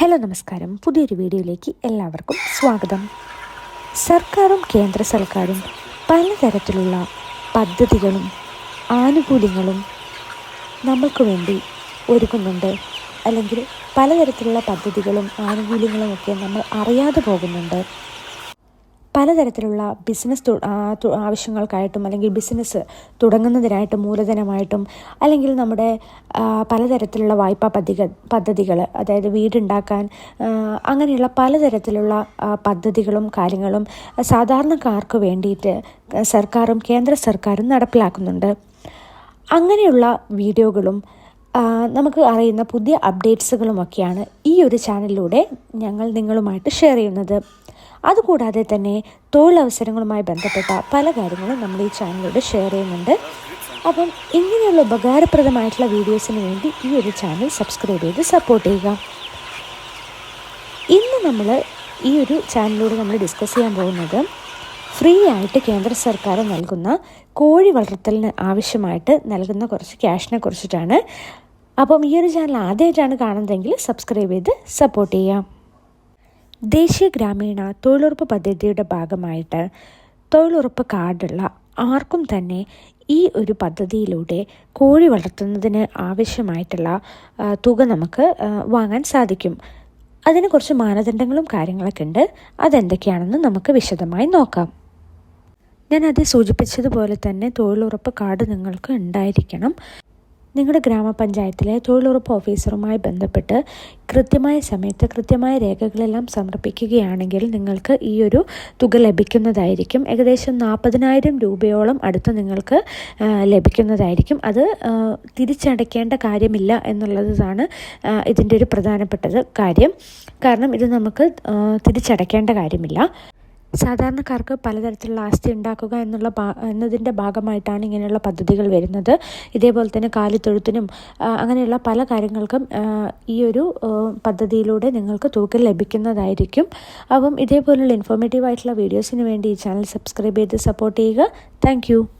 Hello നമസ്കാരം. പുതിയൊരു വീഡിയോയിലേക്ക് എല്ലാവർക്കും സ്വാഗതം. സർക്കാരും കേന്ദ്ര സർക്കാരും പലതരത്തിലുള്ള പദ്ധതികളും ആനുകൂല്യങ്ങളും നമ്മൾക്ക് വേണ്ടി ഒരുക്കുന്നുണ്ട്. അല്ലെങ്കിൽ പലതരത്തിലുള്ള പദ്ധതികളും ആനുകൂല്യങ്ങളും ഒക്കെ നമ്മൾ അറിയാതെ പോകുന്നുണ്ട്. പലതരത്തിലുള്ള ബിസിനസ് ആവശ്യങ്ങൾക്കായിട്ടും അല്ലെങ്കിൽ ബിസിനസ് തുടങ്ങുന്നതിനായിട്ടും മൂലധനമായിട്ടും അല്ലെങ്കിൽ നമ്മുടെ പലതരത്തിലുള്ള വായ്പാ പദ്ധതികൾ പദ്ധതികൾ അതായത് വീടുണ്ടാക്കാൻ അങ്ങനെയുള്ള പലതരത്തിലുള്ള പദ്ധതികളും കാര്യങ്ങളും സാധാരണക്കാർക്ക് വേണ്ടിയിട്ട് സർക്കാരും കേന്ദ്ര സർക്കാരും നടപ്പിലാക്കുന്നുണ്ട്. അങ്ങനെയുള്ള വീഡിയോകളും നമുക്ക് അറിയുന്ന പുതിയ അപ്ഡേറ്റ്സുകളുമൊക്കെയാണ് ഈ ഒരു ചാനലിലൂടെ ഞങ്ങൾ നിങ്ങളുമായിട്ട് ഷെയർ ചെയ്യുന്നത്. അതുകൂടാതെ തന്നെ തൊഴിലവസരങ്ങളുമായി ബന്ധപ്പെട്ട പല കാര്യങ്ങളും നമ്മൾ ഈ ചാനലിലൂടെ ഷെയർ ചെയ്യുന്നുണ്ട്. അപ്പം ഇങ്ങനെയുള്ള ഉപകാരപ്രദമായിട്ടുള്ള വീഡിയോസിന് വേണ്ടി ഈ ഒരു ചാനൽ സബ്സ്ക്രൈബ് ചെയ്ത് സപ്പോർട്ട് ചെയ്യുക. ഇന്ന് നമ്മൾ ഈ ഒരു ചാനലിലൂടെ നമ്മൾ ഡിസ്കസ് ചെയ്യാൻ പോകുന്നത് ഫ്രീ ആയിട്ട് കേന്ദ്ര സർക്കാർ നൽകുന്ന കോഴി വളർത്തലിന് ആവശ്യമായിട്ട് നൽകുന്ന കുറച്ച് ക്യാഷിനെ കുറിച്ചിട്ടാണ്. അപ്പം ഈ ഒരു ചാനൽ ആദ്യമായിട്ടാണ് കാണുന്നതെങ്കിൽ സബ്സ്ക്രൈബ് ചെയ്ത് സപ്പോർട്ട് ചെയ്യാം ദേശീയ ഗ്രാമീണ തൊഴിലുറപ്പ് പദ്ധതിയുടെ ഭാഗമായിട്ട് തൊഴിലുറപ്പ് കാർഡുള്ള ആർക്കും തന്നെ ഈ ഒരു പദ്ധതിയിലൂടെ കോഴി വളർത്തുന്നതിന് ആവശ്യമായിട്ടുള്ള തുക നമുക്ക് വാങ്ങാൻ സാധിക്കും. അതിന് കുറച്ച് മാനദണ്ഡങ്ങളും കാര്യങ്ങളൊക്കെ ഉണ്ട്. അതെന്തൊക്കെയാണെന്ന് നമുക്ക് വിശദമായി നോക്കാം. ഞാൻ അത് സൂചിപ്പിച്ചതുപോലെ തന്നെ തൊഴിലുറപ്പ് കാർഡ് നിങ്ങൾക്ക് ഉണ്ടായിരിക്കണം. നിങ്ങളുടെ ഗ്രാമപഞ്ചായത്തിലെ തൊഴിലുറപ്പ് ഓഫീസറുമായി ബന്ധപ്പെട്ട് കൃത്യമായ സമയത്ത് കൃത്യമായ രേഖകളെല്ലാം സമർപ്പിക്കുകയാണെങ്കിൽ നിങ്ങൾക്ക് ഈ ഒരു തുക ലഭിക്കുന്നതായിരിക്കും. ഏകദേശം നാൽപ്പതിനായിരം രൂപയോളം അടുത്ത് നിങ്ങൾക്ക് ലഭിക്കുന്നതായിരിക്കും. അത് തിരിച്ചടയ്ക്കേണ്ട കാര്യമില്ല എന്നുള്ളതാണ് ഇതിന്റെ ഒരു പ്രധാനപ്പെട്ടത് കാര്യം. കാരണം ഇത് നമുക്ക് തിരിച്ചടയ്ക്കേണ്ട കാര്യമില്ല. സാധാരണക്കാർക്ക് പലതരത്തിലുള്ള ആസ്തി ഉണ്ടാക്കുക എന്നുള്ള എന്നതിന്റെ ഭാഗമായിട്ടാണ് ഇങ്ങനെയുള്ള പദ്ധതികൾ വരുന്നത്. ഇതേപോലെ തന്നെ കാലിത്തൊഴുത്തിനും അങ്ങനെയുള്ള പല കാര്യങ്ങൾക്കും ഈ ഒരു പദ്ധതിയിലൂടെ നിങ്ങൾക്ക് തൂക്കം ലഭിക്കുന്നതായിരിക്കും. അപ്പം ഇതേപോലുള്ള ഇൻഫോർമേറ്റീവ് ആയിട്ടുള്ള വീഡിയോസിന് വേണ്ടി ഈ ചാനൽ സബ്സ്ക്രൈബ് ചെയ്ത് സപ്പോർട്ട് ചെയ്യുക. താങ്ക്